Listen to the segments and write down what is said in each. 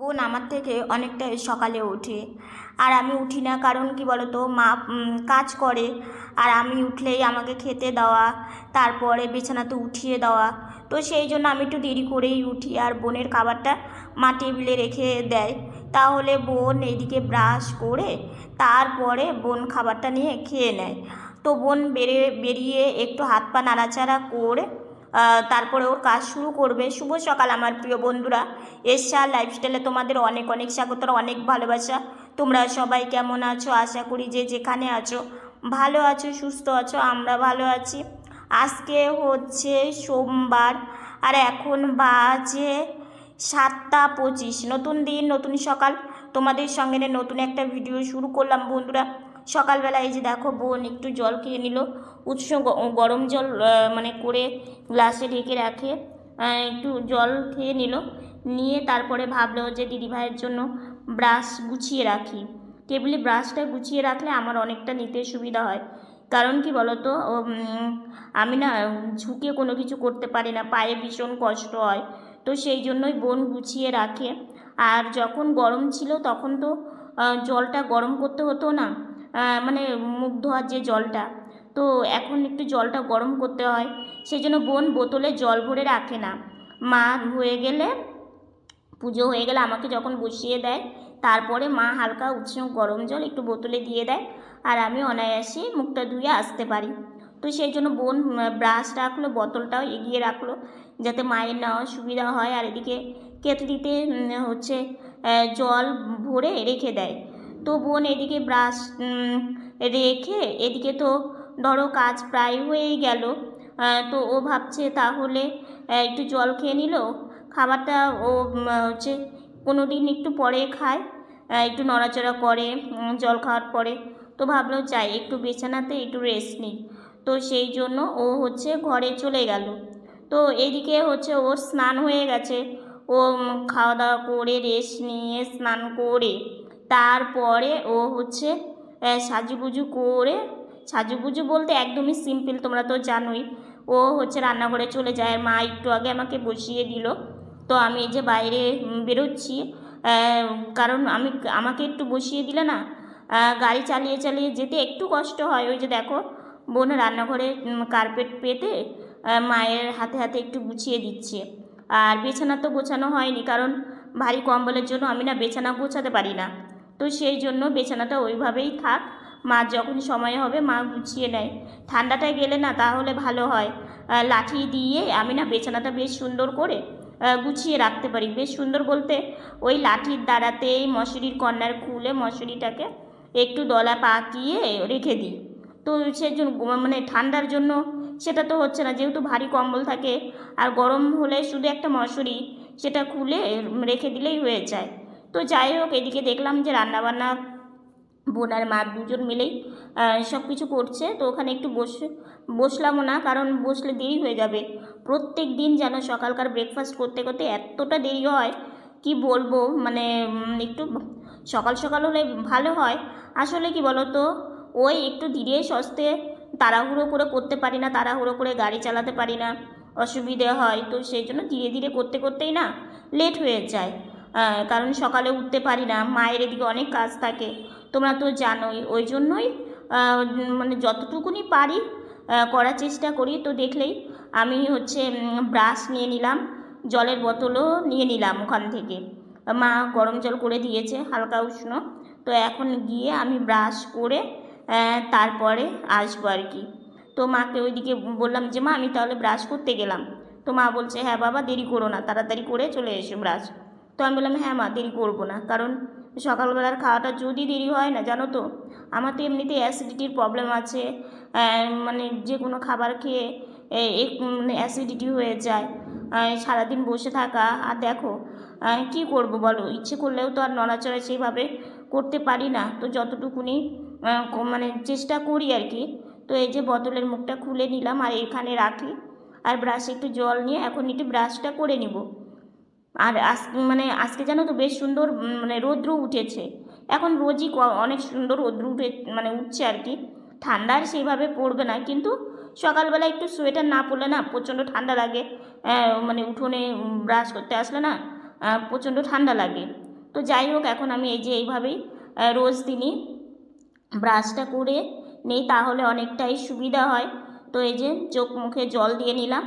বোন আমার থেকে অনেকটা সকালে ওঠে। আর আমি উঠি না, কারণ কি বলতো, মা কাজ করে। আর আমি উঠলেই আমাকে খেতে দেওয়া, তারপরে বিছানাতে উঠিয়ে দেওয়া। তো সেই জন্য আমি একটু দেরি করেই উঠি আর বোনের খাবারটা মা টেবিলে রেখে দেয়। তাহলে বোন এইদিকে ব্রাশ করে তারপরে বোন খাবারটা নিয়ে খেয়ে নেয়। তো বোন বেরিয়ে বেরিয়ে একটু হাত পা নাড়াচাড়া করে তারপরে ওর কাজ শুরু করবে। শুভ সকাল আমার প্রিয় বন্ধুরা। এসা লাইফস্টাইলে তোমাদের অনেক অনেক স্বাগত অনেক ভালোবাসা। তোমরা সবাই কেমন আছো? আশা করি যে যেখানে আছো, ভালো আছো, সুস্থ আছো, আমরা ভালো আছি। আজকে হচ্ছে সোমবার, আর এখন বাজে সাতটা পঁচিশ। নতুন দিন, নতুন সকাল। তোমাদের সঙ্গে নতুন একটা ভিডিও শুরু করলাম বন্ধুরা। সকালবেলা এই যে দেখো বোন একটু জল খেয়ে নিল উৎস গরম জল মানে করে গ্লাসে ঢেকে রাখে একটু জল খেয়ে নিল, নিয়ে তারপরে ভাবলো যে দিদিভাইয়ের জন্য ব্রাশ গুছিয়ে রাখি। টেবিলে ব্রাশটা গুছিয়ে রাখলে আমার অনেকটা নিতে সুবিধা হয়। কারণ কি বলতো আমি না ঝুঁকে কোনো কিছু করতে পারি না, পায়ে ভীষণ কষ্ট হয়। তো সেই জন্যই বোন গুছিয়ে রাখে। আর যখন গরম ছিল তখন তো জলটা গরম করতে হতো না। মানে মুখ ধোয়ার যে জলটা, তো এখন একটু জলটা গরম করতে হয় সেই জন্য বোন বোতলে জল ভরে রাখে না। মা হয়ে গেলে, পুজো হয়ে গেলে আমাকে যখন বসিয়ে দেয়, তারপরে মা হালকা উৎসব গরম জল একটু বোতলে দিয়ে দেয়, আর আমি অনায়াসে মুখটা ধুয়ে আসতে পারি। তো সেই জন্য বোন ব্রাশ রাখল, বোতলটাও এগিয়ে রাখল, যাতে মায়ের নেওয়া সুবিধা হয়, আর এদিকে কেতলিতে হচ্ছে জল ভরে রেখে দেয়। তো বোন এদিকে ব্রাশ রেখে এদিকে তো ধরো কাজ প্রায় হয়েই গেল। তো ও ভাবছে তাহলে একটু জল খেয়ে নিল। খাবারটা ও হচ্ছে কোনো দিন একটু পরে খায় একটু নড়াচড়া করে জল খাওয়ার পরে। তো ভাবলো, যাই, একটু বিছানাতে একটু রেস্ট নিই। তো সেই জন্য ও হচ্ছে ঘরে চলে গেল। তো এদিকে হচ্ছে ওর স্নান হয়ে গেছে। ও খাওয়া দাওয়া করে রেস্ট নিয়ে স্নান করে তারপরে ও হচ্ছে সাজুগুজু করে, সাজুগুজু বলতে একদমই সিম্পল তোমরা তো জানোই। ও হচ্ছে রান্নাঘরে চলে যায়। মা একটু আগে আমাকে বসিয়ে দিল। তো আমি এই যে বাইরে বেরোচ্ছি কারণ আমি, আমাকে একটু বসিয়ে দিলে না গাড়ি চালিয়ে চালিয়ে যেতে একটু কষ্ট হয়। ওই যে দেখো, বোন রান্নাঘরে কার্পেট পেতে মায়ের হাতে হাতে একটু গুছিয়ে দিচ্ছে। আর বিছানা তো গোছানো হয়নি, কারণ ভারী কম্বলের জন্য আমি না বিছানা গোছাতে পারি না। তো সেই জন্য বিছানাটা ওইভাবেই থাক। মা যখন সময় হবে, মা গুছিয়ে নেয়। ঠান্ডাটা গেলে না তাহলে ভালো হয়। লাঠি দিয়ে আমি না বিছানাটা বেশ সুন্দর করে গুছিয়ে রাখতে পারি। বেশ সুন্দর বলতে ওই লাঠির দ্বারাতেই মশুরির কর্নার খুলে মশুরিটাকে একটু দলা পাকিয়ে রেখে দিই। তো সেজন্য মানে ঠান্ডার জন্য সেটা তো হচ্ছে না। যেহেতু ভারী কম্বল থাকে, আর গরম হলে শুধু একটা মশুরি সেটা খুলে রেখে দিলেই হয়ে যায়। তো যাই হোক, এদিকে দেখলাম যে রান্নাবান্না বোন আর মা দুজন মিলেই সব কিছু করছে। তো ওখানে একটু বসে, বসলামও না, কারণ বসলে দেরি হয়ে যাবে। প্রত্যেক দিন যেন সকালকার ব্রেকফাস্ট করতে করতে এতটা দেরি হয়, কি বলব? মানে একটু সকাল সকাল হলে ভালো হয়। আসলে কি বলো তো ওই একটু ধীরে সস্তে তাড়াহুড়ো করে করতে পারি না, তাড়াহুড়ো করে গাড়ি চালাতে পারি না, অসুবিধে হয়। তো সেই জন্য ধীরে ধীরে করতে করতেই না লেট হয়ে যায়। কারণ সকালে উঠতে পারি না, মায়ের এদিকে অনেক কাজ থাকে, তোমরা তো জানোই, ওই জন্যই মানে যতটুকুনি পারি করার চেষ্টা করি, তো দেখলেই আমি হচ্ছে ব্রাশ নিয়ে নিলাম, জলের বোতলও নিয়ে নিলাম ওখান থেকে। মা গরম জল করে দিয়েছে, হালকা উষ্ণ, তো এখন গিয়ে আমি ব্রাশ করে তারপরে আসব আর কি। তো মাকে ওইদিকে বললাম যে, মা, আমি তাহলে ব্রাশ করতে গেলাম। তো মা বলছে হ্যাঁ বাবা, দেরি করো না, তাড়াতাড়ি করে চলে এসো ব্রাশ তো আমি বললাম হ্যাঁ মা, দেরি করব না। কারণ সকালবেলার খাওয়াটা যদি দেরি হয় না, জানো তো, আমার তো এমনিতে অ্যাসিডিটির প্রবলেম আছে। মানে যে কোনো খাবার খেয়ে অ্যাসিডিটি হয়ে যায়। সারাদিন বসে থাকা। আর দেখো কি করব বলো? ইচ্ছে করলেও তো আর নড়াচড়া সেইভাবে করতে পারি না। তো যতটুকুনি মানে চেষ্টা করি আর কি। তো এই যে বোতলের মুখটা খুলে নিলাম আর এখানে রাখি। আর ব্রাশে একটু জল নিয়ে এখন একটু ব্রাশটা করে নিব। আর আজ মানে আজকে জানো তো বেশ সুন্দর মানে রৌদ্র উঠেছে। এখন রোজই অনেক সুন্দর রৌদ্র উঠে মানে উঠছে আর কি। ঠান্ডা আর সেইভাবে পড়বে না, কিন্তু সকালবেলা একটু সোয়েটার না পরলে না প্রচণ্ড ঠান্ডা লাগে। মানে উঠোনে ব্রাশ করতে আসলে না প্রচণ্ড ঠান্ডা লাগে। তো যাই হোক, এখন আমি এই যে এইভাবেই রোজ দিনই ব্রাশটা করে নেই, তাহলে অনেকটাই সুবিধা হয়। তো এই যে চোখ মুখে জল দিয়ে নিলাম,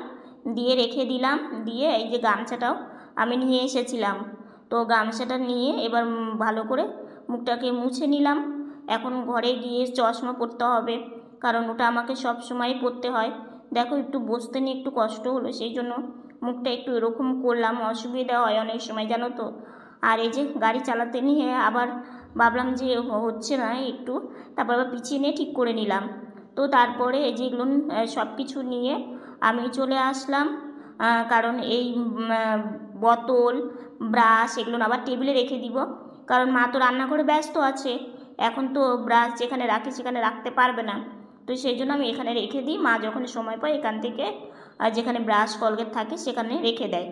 দিয়ে রেখে দিলাম, দিয়ে এই যে গামছাটাও আমি নিয়ে এসেছিলাম। তো গামছাটা নিয়ে এবার ভালো করে মুখটাকে মুছে নিলাম। এখন ঘরে গিয়ে চশমা পরতে হবে, কারণ ওটা আমাকে সব সময় পরতে হয়। দেখো, একটু বসতে নিয়ে একটু কষ্ট হলো, সেই জন্য মুখটা একটু এরকম করলাম, অসুবিধা হয় অনেক সময়, জানো তো। আর এই যে গাড়ি চালাতে নিয়ে আবার ভাবলাম যে হচ্ছে না একটু, তারপর আবার পিছিয়ে নিয়ে ঠিক করে নিলাম। তো তারপরে এই যে এগুলো সব কিছু নিয়ে আমি চলে আসলাম। কারণ এই বোতল, ব্রাশ এগুলো আবার টেবিলে রেখে দিব। কারণ মা তো রান্নাঘরে ব্যস্ত আছে। এখন তো ব্রাশ যেখানে রাখি সেখানে রাখতে পারবে না। তো সেই জন্য আমি এখানে রেখে দিই। মা যখন সময় পায় এখান থেকে যেখানে ব্রাশ, কলগেট থাকে সেখানে রেখে দেয়।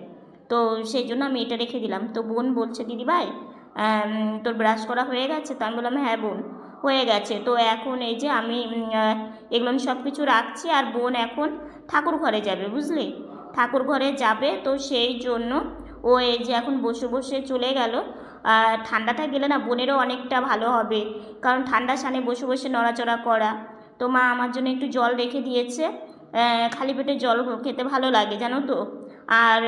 তো সেই জন্য আমি এটা রেখে দিলাম। তো বোন বলছে, দিদি ভাই তোর ব্রাশ করা হয়ে গেছে? তো আমি বললাম হ্যাঁ বোন, হয়ে গেছে। তো এখন এই যে আমি এগুলো আমি সব কিছু রাখছি। আর বোন এখন ঠাকুর ঘরে যাবে, বুঝলি? ঠাকুর ঘরে যাবে। তো সেই জন্য ও এই যে এখন বসে বসে চলে গেল। ঠান্ডাটা গেলে না বোনেরও অনেকটা ভালো হবে। কারণ ঠান্ডার সানে বসে বসে নড়াচড়া করা। তো মা আমার জন্য একটু জল রেখে দিয়েছে। খালি পেটে জল খেতে ভালো লাগে, জানো তো? আর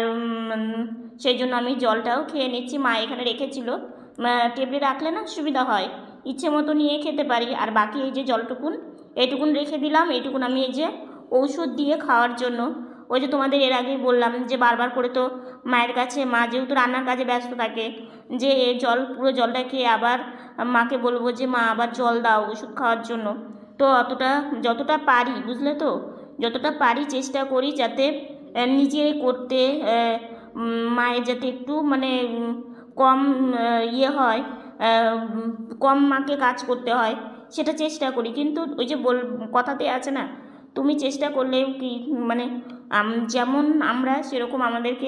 সেই জন্য আমি জলটাও খেয়ে নিচ্ছি, মা এখানে রেখেছিল। টেবিলে রাখলে না সুবিধা হয়। ইচ্ছে মতো নিয়ে খেতে পারি। আর বাকি এই যে জলটুকুন, এইটুকুন রেখে দিলাম। এইটুকুন আমি এই যে ঔষধ দিয়ে খাওয়ার জন্য। ওই যে তোমাদের এর আগেই বললাম যে বারবার করে তো মায়ের কাছে, মা যেহেতু রান্নার কাজে ব্যস্ত থাকে, যে এ জল, পুরো জলটা খেয়ে আবার মাকে বলব যে, মা, আবার জল দাও ওষুধ খাওয়ার জন্য। তো অতটা, যতটা পারি, বুঝলে তো? যতটা পারি চেষ্টা করি যাতে নিজে করতে মায়ের যাতে একটু মানে কম ইয়ে হয় কম মাকে কাজ করতে হয়, সেটা চেষ্টা করি। কিন্তু ওই যে বল, কথাতে আছে না, তুমি চেষ্টা করলেও কি মানে যেমন আমরা সেরকম আমাদেরকে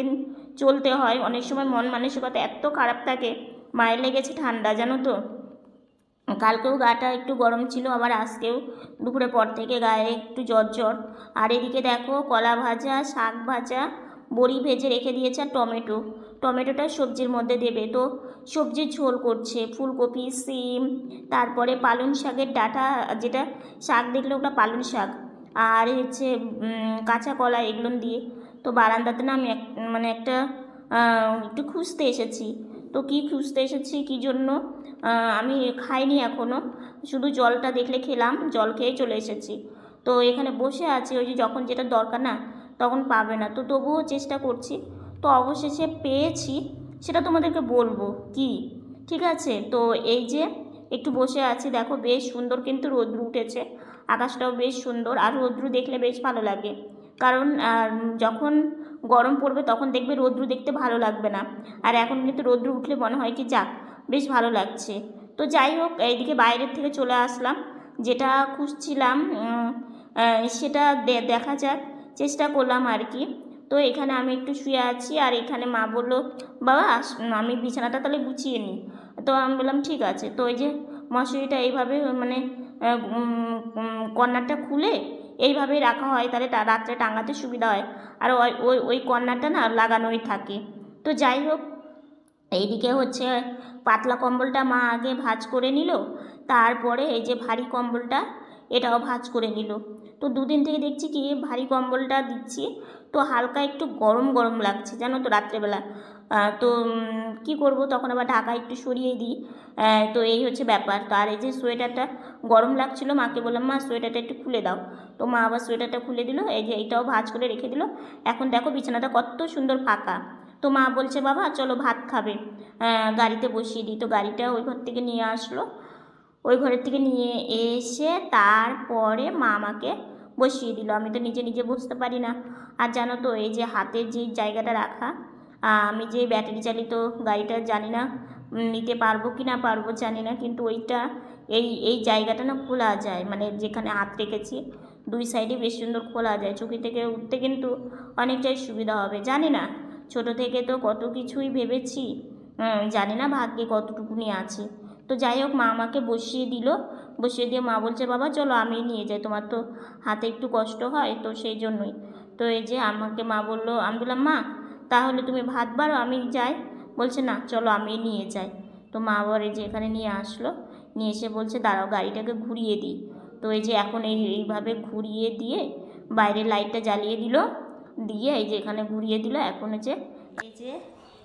চলতে হয়। অনেক সময় মন মানসিকতা এত খারাপ থাকে, মায়ের লেগেছে ঠান্ডা, জানো তো? কালকেও গাটা একটু গরম ছিল, আবার আজকেও দুপুরের পর থেকে গায়ে একটু জ্বর জ্বর। আর এদিকে দেখো, কলা ভাজা, শাক ভাজা, বড়ি ভেজে রেখে দিয়েছে আর টমেটো। টমেটোটা সবজির মধ্যে দেবে। তো সবজির ঝোল করছে, ফুলকপি, সিম, তারপরে পালং শাকের ডাটা, যেটা শাক দেখলে ওটা পালং শাক। আর হচ্ছে কাঁচা কলা এগুলো দিয়ে। তো বারান্দাতে না আমি এক মানে একটা একটু খুঁজতে এসেছি। তো কি খুঁজতে এসেছি কী জন্য? আমি খাইনি এখনও শুধু জলটা দেখলে খেলাম, জল খেয়ে চলে এসেছি। তো এখানে বসে আছি, ওই যে যখন যেটা দরকার না, তখন পাবে না। তো তবুও চেষ্টা করছি। তো অবশেষে পেয়েছি, সেটা তোমাদেরকে বলব। কি? ঠিক আছে? তো এই যে একটু বসে আছি। দেখো, বেশ সুন্দর কিন্তু রোদ্রু উঠেছে। আকাশটাও বেশ সুন্দর আর রোদ্রু দেখলে বেশ ভালো লাগে। কারণ যখন গরম পড়বে তখন দেখবে রোদ্রু দেখতে ভালো লাগবে না। আর এখন কিন্তু রোদ্রু উঠলে মনে হয় কি, যাক, বেশ ভালো লাগছে। তো যাই হোক, এইদিকে বাইরের থেকে চলে আসলাম। যেটা খুঁজছিলাম সেটা দেখা যাক, চেষ্টা করলাম আর কি। তো এখানে আমি একটু শুয়ে আছি আর এখানে মা বলল, বাবা আমি বিছানাটা তাহলে গুছিয়ে নিই। তো আমি বললাম, ঠিক আছে। তো ওই যে মশারিটা এইভাবে মানে কর্নারটা খুলে এইভাবেই রাখা হয়, তাহলে রাত্রে টাঙাতে সুবিধা হয়। আর ওই ওই ওই কর্নারটা না লাগানোই থাকে। তো যাই হোক, এইদিকে হচ্ছে পাতলা কম্বলটা মা আগে ভাঁজ করে নিল, তারপরে এই যে ভারী কম্বলটা, এটাও ভাজ করে নিল। তো দুদিন থেকে দেখছি কি, ভারী কম্বলটা দিচ্ছি তো হালকা একটু গরম গরম লাগছে, জানো তো রাত্রেবেলা। তো কি করব? তখন আবার ঢাকা একটু সরিয়ে দিই। তো এই হচ্ছে ব্যাপার। তো আর এই যে সোয়েটারটা গরম লাগছিল, মাকে বললাম, মা, সোয়েটারটা একটু খুলে দাও। তো মা আবার সোয়েটারটা খুলে দিল, এই যে এইটাও ভাজ করে রেখে দিল। এখন দেখো বিছানাটা কত সুন্দর ফাঁকা। তো মা বলছে, বাবা, চলো ভাত খাবে। গাড়িতে বসিয়ে দিই। তো গাড়িটা ওই ঘর থেকে নিয়ে আসলো। ওই ঘরের থেকে নিয়ে এসে তারপরে মা আমাকে বসিয়ে দিল। আমি তো নিজে নিজে বুঝতে পারি না। আর জানো তো, এই যে হাতের যে জায়গাটা রাখা আমি যে ব্যাটারি চালিত গাড়িটা জানি না নিতে পারব কি না পারব জানি না, কিন্তু ওইটা এই এই জায়গাটা না খোলা যায়। মানে যেখানে হাত রেখেছি, দুই সাইডে বেশ সুন্দর খোলা যায়। চুকি থেকে উঠতে কিন্তু অনেকটাই সুবিধা হবে। জানি না, ছোট থেকে তো কত কিছুই ভেবেছি জানি না ভাগ্যে কতটুকুনি আছে। তো যাই হোক, মা আমাকে বসিয়ে দিল। বসিয়ে দিয়ে মা বলছে, বাবা, চলো আমি নিয়ে যাই। তোমার তো হাতে একটু কষ্ট হয়, তো সেই জন্যই। তো এই যে আমাকে মা বলল, আমি বললাম, মা, তাহলে তুমি ভাত বাড়ো, আমি যাই। বলছে, না, চলো আমি নিয়ে যাই। তো মা আবার এই যে এখানে নিয়ে আসলো। নিয়ে এসে বলছে, দাঁড়াও, গাড়িটাকে ঘুরিয়ে দিই। তো এই যে এখন এই, এইভাবে ঘুরিয়ে দিয়ে বাইরের লাইটটা জ্বালিয়ে দিল। দিয়ে এই যে এখানে ঘুরিয়ে দিল। এখন হচ্ছে এই যে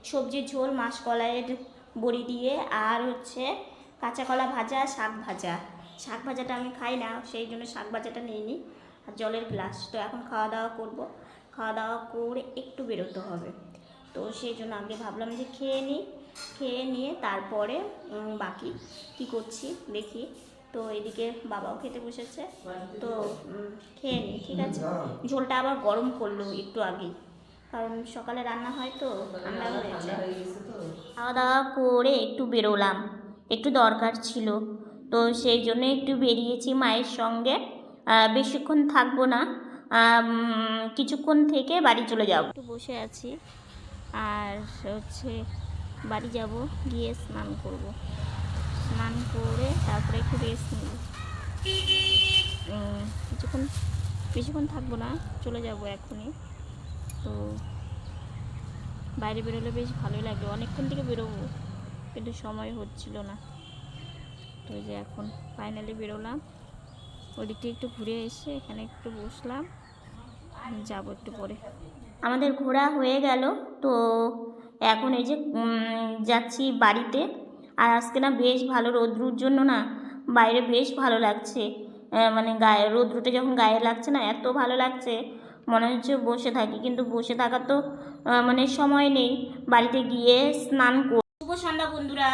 সবজির ঝোল, মাসকলাইয়ের বড়ি দিয়ে, আর হচ্ছে কাঁচা কলা ভাজা, শাক ভাজা। শাক ভাজাটা আমি খাই না, সেই জন্য শাক ভাজাটা নিয়ে নিই আর জলের গ্লাস। তো এখন খাওয়া দাওয়া করব। খাওয়া দাওয়া করে একটু বেরোতে হবে। তো সেই জন্য আগে ভাবলাম যে খেয়ে নিই খেয়ে নিয়ে তারপরে বাকি কি করছি দেখি। তো এদিকে বাবাও খেতে বসেছে। তো খেয়ে নিই ঠিক আছে। ঝোলটা আবার গরম করল একটু আগেই। কারণ সকালে রান্না হয় তো, ঠান্ডা হয়েছে খাওয়া দাওয়া করে একটু বেরোলাম। একটু দরকার ছিল। তো সেই জন্য একটু বেরিয়েছি মায়ের সঙ্গে। বেশিক্ষণ থাকব না। কিছুক্ষণ থেকে বাড়ি চলে যাব। একটু বসে আছি। আর হচ্ছে বাড়ি যাব, গিয়ে স্নান করব। স্নান করে তারপরে একটু রেস্ট নেব। কিছুক্ষণ, বেশিক্ষণ থাকব না, চলে যাব এখনই। তো বাইরে বেরোলে বেশ ভালোই লাগবে। অনেকক্ষণ থেকে বেরোবো। কিন্তু সময় হচ্ছিল না। তো যে এখন ফাইনালি বেরোলাম। ওদিকটা একটু ঘুরে এসে এখানে একটু বসলাম। যাব একটু পরে। আমাদের ঘোরা হয়ে গেল। তো এখন এই যে যাচ্ছি বাড়িতে। আর আজকে না বেশ ভালো রৌদ্রুর জন্য না বাইরে বেশ ভালো লাগছে। মানে গায়ে, রৌদ্রটা যখন গায়ে লাগছে না এত ভালো লাগছে, মনে হচ্ছে বসে থাকি। কিন্তু বসে থাকার তো মানে সময় নেই। বাড়িতে গিয়ে স্নান সন্ধ্যা বন্ধুরা।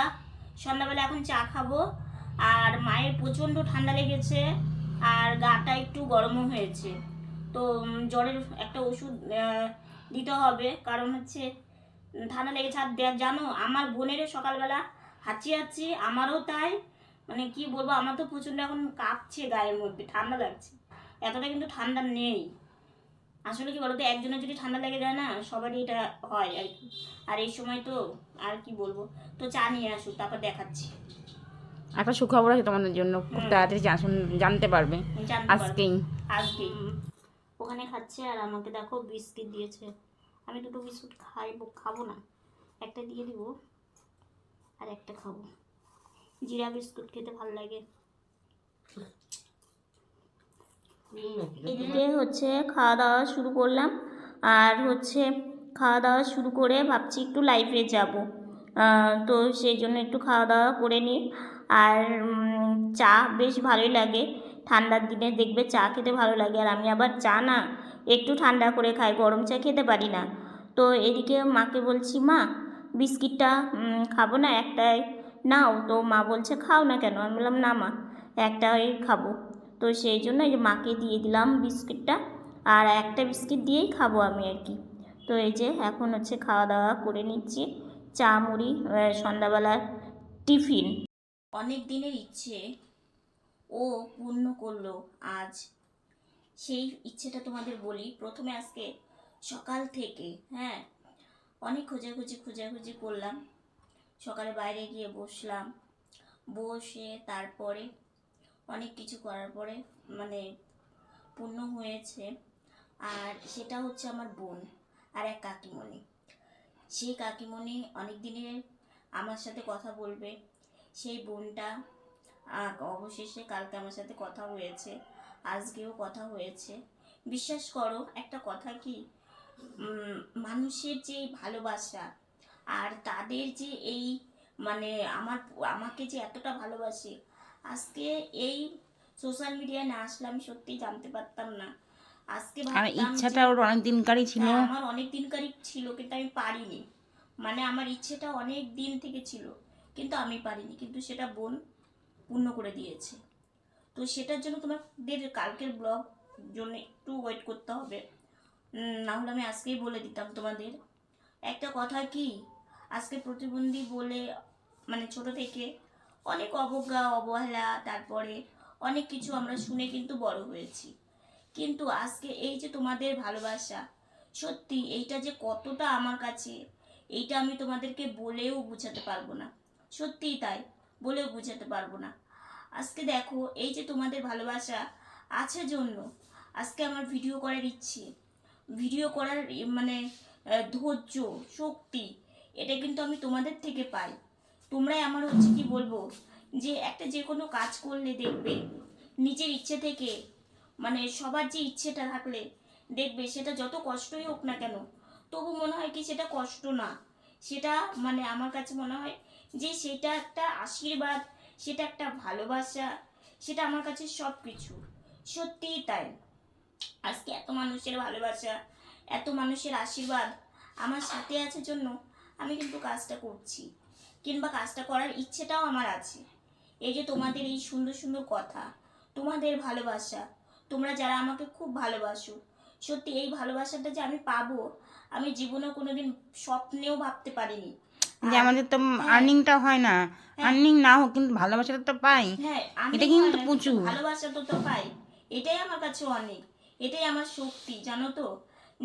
সন্ধ্যাবেলা এখন চা খাব। আর মায়ের প্রচণ্ড ঠান্ডা লেগেছে আর গাটা একটু গরমও হয়েছে। তো জ্বরের একটা ওষুধ দিতে হবে। কারণ হচ্ছে ঠান্ডা লেগেছে। আর জানো, আমার বোনেরও সকালবেলা হাঁচি হাঁচি আমারও তাই। মানে কি বলব, আমার তো প্রচণ্ড এখন কাঁপছে গায়ের মধ্যে, ঠান্ডা লাগছে। এতটা কিন্তু ঠান্ডা নেই। আসলে কি বলতো একজনের যদি ঠান্ডা লেগে যায় না সবারই এটা হয় আর কি। আর এই সময় তো আর কি বলব তো চা নিয়ে আসুক তারপর দেখাচ্ছি। একটা সুখবর আছে তোমাদের জন্য খুব তাড়াতাড়ি জান- জানতে পারবে পারব। আজকেই ওখানে খাচ্ছে আর আমাকে দেখো বিস্কিট দিয়েছে। আমি দুটো বিস্কুট খাইবো খাব না। একটা দিয়ে দিব আর একটা খাব। জিরা বিস্কুট খেতে ভালো লাগে। এদিকে হচ্ছে খাওয়া দাওয়া শুরু করলাম। আর হচ্ছে খাওয়া দাওয়া শুরু করে ভাবছি একটু লাইফে যাব। তো সেই জন্য একটু খাওয়া দাওয়া করে নিই। আর চা বেশ ভালোই লাগে। ঠান্ডার দিনে দেখবে চা খেতে ভালো লাগে। আর আমি আবার চা না একটু ঠান্ডা করে খাই, গরম চা খেতে পারি না। তো এদিকে মাকে বলছি, মা, বিস্কিটটা খাব না একটাই নাও। তো মা বলছে, খাও না কেন? আমি বললাম, না মা একটাই খাব। তো সেই জন্য এই যে মাকে দিয়ে দিলাম বিস্কিটটা আর একটা বিস্কিট দিয়েই খাব আমি আর কি। তো এই যে এখন হচ্ছে খাওয়া দাওয়া করে নিচ্ছি। চা, মুড়ি সন্ধ্যাবেলার টিফিন। অনেক দিনের ইচ্ছে, ও পূর্ণ করল আজ। সেই ইচ্ছেটা তোমাদের বলি, প্রথমে আজকে সকাল থেকে হ্যাঁ অনেক খোঁজাখুঁজি খোঁজাখুঁজি করলাম। সকালে বাইরে গিয়ে বসলাম। বসে তারপরে অনেক কিছু করার পরে মানে পূর্ণ হয়েছে। আর সেটা হচ্ছে আমার বোন আর এক কাকিমণি। সেই কাকিমণি অনেক দিনের আমার সাথে কথা বলবে। সেই বোনটা অবশেষে কালকে আমার সাথে কথা হয়েছে, আজকেও কথা হয়েছে। বিশ্বাস করো, একটা কথা কি? মানুষের যে ভালোবাসা আর তাদের যে এই মানে আমার, আমাকে যে এতটা ভালোবাসে আজকে এই সোশ্যাল মিডিয়ায় না আসলে আমি সত্যিই জানতে পারতাম না। আজকে আর ইচ্ছাটা ওর অনেক দিনকারই ছিল। হ্যাঁ, আমার অনেক দিনকারই ছিল কিন্তু আমি পারিনি। মানে আমার ইচ্ছেটা অনেক দিন থেকে ছিল কিন্তু আমি পারিনি। কিন্তু সেটা বোন পূর্ণ করে দিয়েছে। তো সেটার জন্য তোমাদের কালকের ব্লগ জন্য একটু ওয়েট করতে হবে। না হলে আমি আজকেই বলে দিতাম তোমাদের। একটা কথা কি আজকে প্রতিবন্ধী বলে মানে ছোট থেকে অনেক অবজ্ঞা, অবহেলা, তারপরে অনেক কিছু আমরা শুনে কিন্তু বড় হয়েছি। কিন্তু আজকে এই যে তোমাদের ভালোবাসা, সত্যি এইটা যে কতটা আমার কাছে, এইটা আমি তোমাদেরকে বলেও বোঝাতে পারব না। সত্যিই তাই, বলেও বোঝাতে পারব না। আজকে দেখো, এই যে তোমাদের ভালোবাসা আছে জন্য আজকে আমার ভিডিও করার ইচ্ছে। ভিডিও করার মানে ধৈর্য, শক্তি, এটা কিন্তু আমি তোমাদের থেকে পাই। তোমরাই আমার হচ্ছে কি বলব? যে একটা যে কোনো কাজ করলে দেখবে, নিজের ইচ্ছে থেকে মানে সবার যে ইচ্ছেটা থাকলে দেখবে সেটা যত কষ্টই হোক না কেন, তবু মনে হয় কি সেটা কষ্ট না। সেটা মানে আমার কাছে মনে হয় যে সেটা একটা আশীর্বাদ, সেটা একটা ভালোবাসা, সেটা আমার কাছে সব কিছু সত্যিই তাই। আজকে এত মানুষের ভালোবাসা, এত মানুষের আশীর্বাদ আমার সাথে আছে জন্য আমি কিন্তু কাজটা করছি। কিংবা কাজটা করার ইচ্ছেটাও আমার আছে। এই যে তোমাদের এই সুন্দর সুন্দর কথা তোমাদের ভালোবাসা তোমরা যারা আমাকে খুব ভালোবাসো সত্যি এই ভালোবাসাটা যে আমি পাবো আমি জীবনে কোনোদিন স্বপ্নেও ভাবতে পারিনি। যে আমাদের তো হ্যাঁ। আর্নিংটা হয় না। আর্নিং না হোক কিন্তু ভালোবাসাটা তো পাই। হ্যাঁ আমি এটা কিন্তু হয় প্রচুর। ভালোবাসা তো তো পাই। এটাই আমার কাছে অনেক। এটাই আমার শক্তি জানো তো?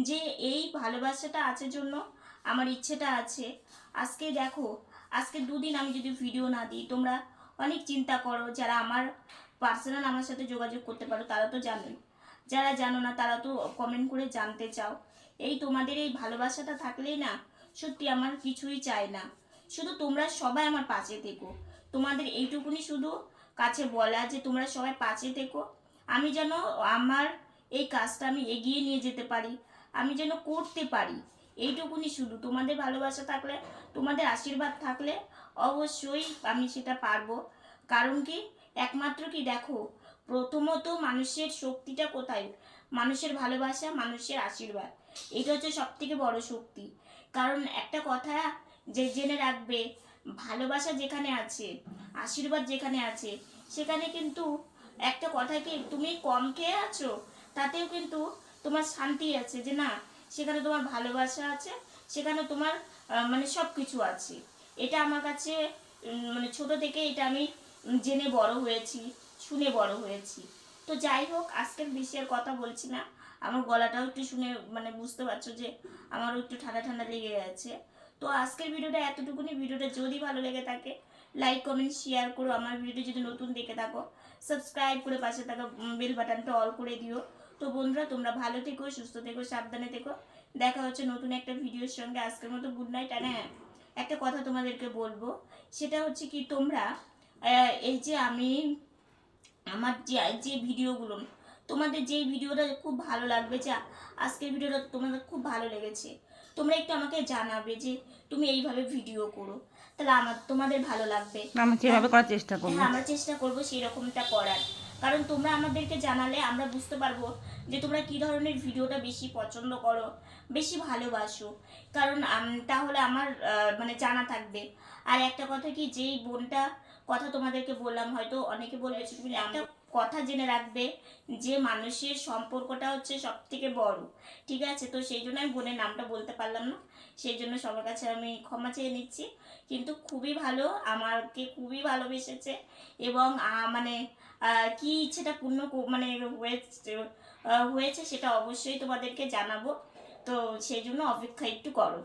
যে এই ভালোবাসাটা আছে জন্য আমার ইচ্ছেটা আছে। আজকে দেখো আজকে দুদিন আমি যদি ভিডিও না দিই, তোমরা অনেক চিন্তা করো যারা আমার পার্সোনাল আমার সাথে যোগাযোগ করতে পারো, তারা তো জানোই। যারা জানো না, তারা তো কমেন্ট করে জানতে চাও। এই তোমাদের এই ভালোবাসাটা থাকলেই না, সত্যি আমার কিছুই চাই না। শুধু তোমরা সবাই আমার পাশে থেকো। তোমাদের এইটুকুনি শুধু কাছে বলা যে তোমরা সবাই পাশে থেকো। আমি যেন আমার এই কাজটা আমি এগিয়ে নিয়ে যেতে পারি, আমি যেন করতে পারি। এইটুকুনি শুধু। তোমাদের ভালোবাসা থাকলে, তোমাদের আশীর্বাদ থাকলে অবশ্যই আমি সেটা পারব। কারণ কি? একমাত্র কি দেখো, প্রথমত মানুষের শক্তিটা কোথায়? মানুষের ভালোবাসা, মানুষের আশীর্বাদ। এটা হচ্ছে সব থেকে বড় শক্তি। কারণ একটা কথা যে জেনে রাখবে, ভালোবাসা যেখানে আছে, আশীর্বাদ যেখানে আছে, সেখানে কিন্তু একটা কথা কি, তুমি কম খেয়ে আছো, তাতেও কিন্তু তোমার শান্তি আছে যে না সেখানে তোমার ভালোবাসা আছে, সেখানে তোমার মানে সব কিছু আছে। এটা আমার কাছে মানে ছোট থেকে এটা আমি জেনে বড় হয়েছি, শুনে বড় হয়েছি। তো যাই হোক, আজকের বিষয়ের কথা বলছি না। আমার গলাটাও একটু শুনে মানে বুঝতে পারছ যে আমারও একটু ঠান্ডা ঠান্ডা লেগে গেছে। তো আজকের ভিডিওটা এতটুকুনি। ভিডিওটা যদি ভালো লেগে থাকে লাইক কমেন্ট শেয়ার করো। আমার ভিডিওটা যদি নতুন দেখে থাকো সাবস্ক্রাইব করে পাশে থাকা বেল বাটনটা অল করে দিও। তো বন্ধুরা তোমরা ভালো থেকো সুস্থ থেকো সাবধানে থেকো। দেখা হচ্ছে নতুন একটা ভিডিওর সঙ্গে। আজকের মতো গুড নাইট আর হ্যাঁ একটা কথা তোমাদেরকে বলব। সেটা হচ্ছে কি তোমরা এই যে আমি আমার যে যে ভিডিওগুলো তোমাদের যেই ভিডিওটা খুব ভালো লাগবে যে আজকের ভিডিওটা তোমাদের খুব ভালো লেগেছে তোমরা একটু আমাকে জানাবে যে তুমি এইভাবে ভিডিও করো। তাহলে আমার তোমাদের ভালো লাগবে। আমরা সেভাবে করার চেষ্টা করব? হ্যাঁ আমরা চেষ্টা করব সেই রকমটা করার। কারণ তোমরা আমাদেরকে জানালে আমরা বুঝতে পারব যে তোমরা কি ধরনের ভিডিওটা বেশি পছন্দ করো, বেশি ভালোবাসো? কারণ তাহলে আমার মানে জানা থাকবে। আর একটা কথা কি, যেই বোনটা কথা তোমাদেরকে বললাম, হয়তো অনেকে বলবে তুমি একটা কথা জেনে রাখবে যে মানুষের সম্পর্কটা হচ্ছে সব থেকে বড়, ঠিক আছে? তো সেই জন্য আমি বোনের নামটা বলতে পারলাম না। সেই জন্য সবার কাছে আমি ক্ষমা চেয়ে নিচ্ছি। কিন্তু খুবই ভালো, আমাকে খুবই ভালোবেসেছে এবং মানে কি ইচ্ছেটা পূর্ণ মানে হয়েছে সেটা অবশ্যই তোমাদেরকে জানাব। তো সেই জন্য অপেক্ষা একটু করো।